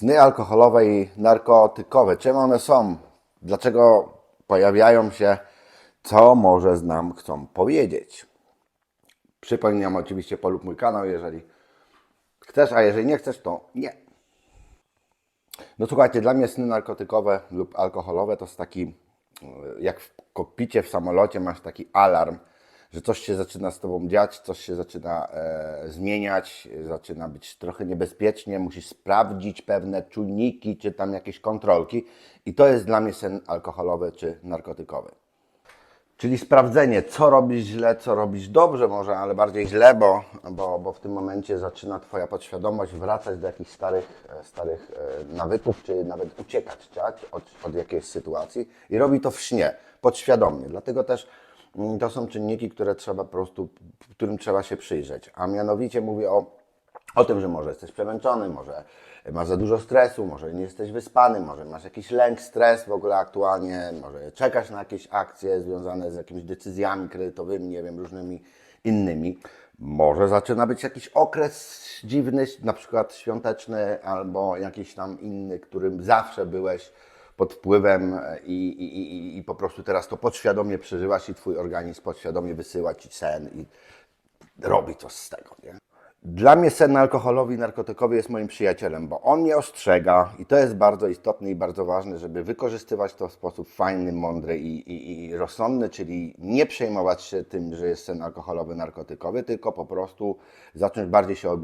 Sny alkoholowe i narkotykowe. Czym one są? Dlaczego pojawiają się? Co może z nam chcą powiedzieć? Przypominam oczywiście polub mój kanał, jeżeli chcesz, a jeżeli nie chcesz, to nie. No słuchajcie, dla mnie sny narkotykowe lub alkoholowe to jest taki, e, jak w kokpicie w samolocie masz taki alarm, że coś się zaczyna z tobą dziać, coś się zaczyna e, zmieniać, zaczyna być trochę niebezpiecznie, musisz sprawdzić pewne czujniki, czy tam jakieś kontrolki i to jest dla mnie sen alkoholowy czy narkotykowy. Czyli sprawdzenie, co robisz źle, co robisz dobrze może, ale bardziej źle, bo, bo, bo w tym momencie zaczyna Twoja podświadomość wracać do jakichś starych, e, starych e, nawyków, czy nawet uciekać ciać od, od jakiejś sytuacji i robi to w śnie, podświadomie. Dlatego też to są czynniki, które trzeba po prostu, którym trzeba się przyjrzeć. A mianowicie mówię o o tym, że może jesteś przemęczony, może masz za dużo stresu, może nie jesteś wyspany, może masz jakiś lęk, stres w ogóle aktualnie, może czekasz na jakieś akcje związane z jakimiś decyzjami kredytowymi, nie wiem, różnymi innymi. Może zaczyna być jakiś okres dziwny, na przykład świąteczny albo jakiś tam inny, którym zawsze byłeś pod wpływem i, i, i, i po prostu teraz to podświadomie przeżywasz i Twój organizm podświadomie wysyła Ci sen i robi coś z tego, nie? Dla mnie sen alkoholowy i narkotykowy jest moim przyjacielem, bo on mnie ostrzega i to jest bardzo istotne i bardzo ważne, żeby wykorzystywać to w sposób fajny, mądry i, i, i rozsądny, czyli nie przejmować się tym, że jest sen alkoholowy, narkotykowy, tylko po prostu zacząć bardziej się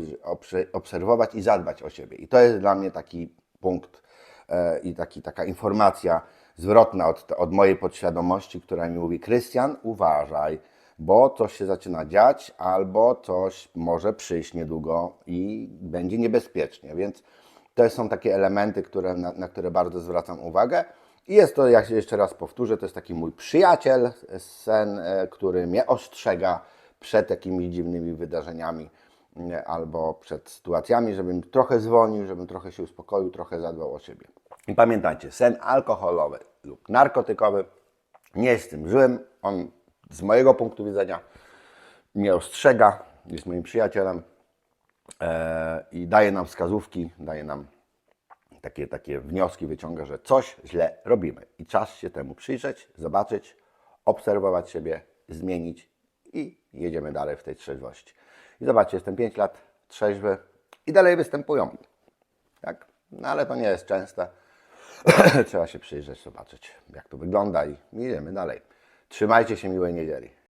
obserwować i zadbać o siebie. I to jest dla mnie taki punkt e, i taki, taka informacja zwrotna od, od mojej podświadomości, która mi mówi: Krystian, uważaj, bo coś się zaczyna dziać, albo coś może przyjść niedługo i będzie niebezpiecznie. Więc to są takie elementy, które, na, na które bardzo zwracam uwagę. I jest to, jak się jeszcze raz powtórzę, to jest taki mój przyjaciel, sen, e, który mnie ostrzega przed jakimiś dziwnymi wydarzeniami albo przed sytuacjami, żebym trochę zwolnił, żebym trochę się uspokoił, trochę zadbał o siebie. I pamiętajcie, sen alkoholowy lub narkotykowy nie jest tym złym. On z mojego punktu widzenia mnie ostrzega, jest moim przyjacielem e, i daje nam wskazówki, daje nam takie, takie wnioski, wyciąga, że coś źle robimy. I czas się temu przyjrzeć, zobaczyć, obserwować siebie, zmienić i jedziemy dalej w tej trzeźwości. I zobaczcie, jestem 5 lat trzeźwy i dalej występują. Tak? No ale to nie jest częste. Trzeba się przyjrzeć, zobaczyć, jak to wygląda i jedziemy dalej. Trzymajcie się miłej niedzieli.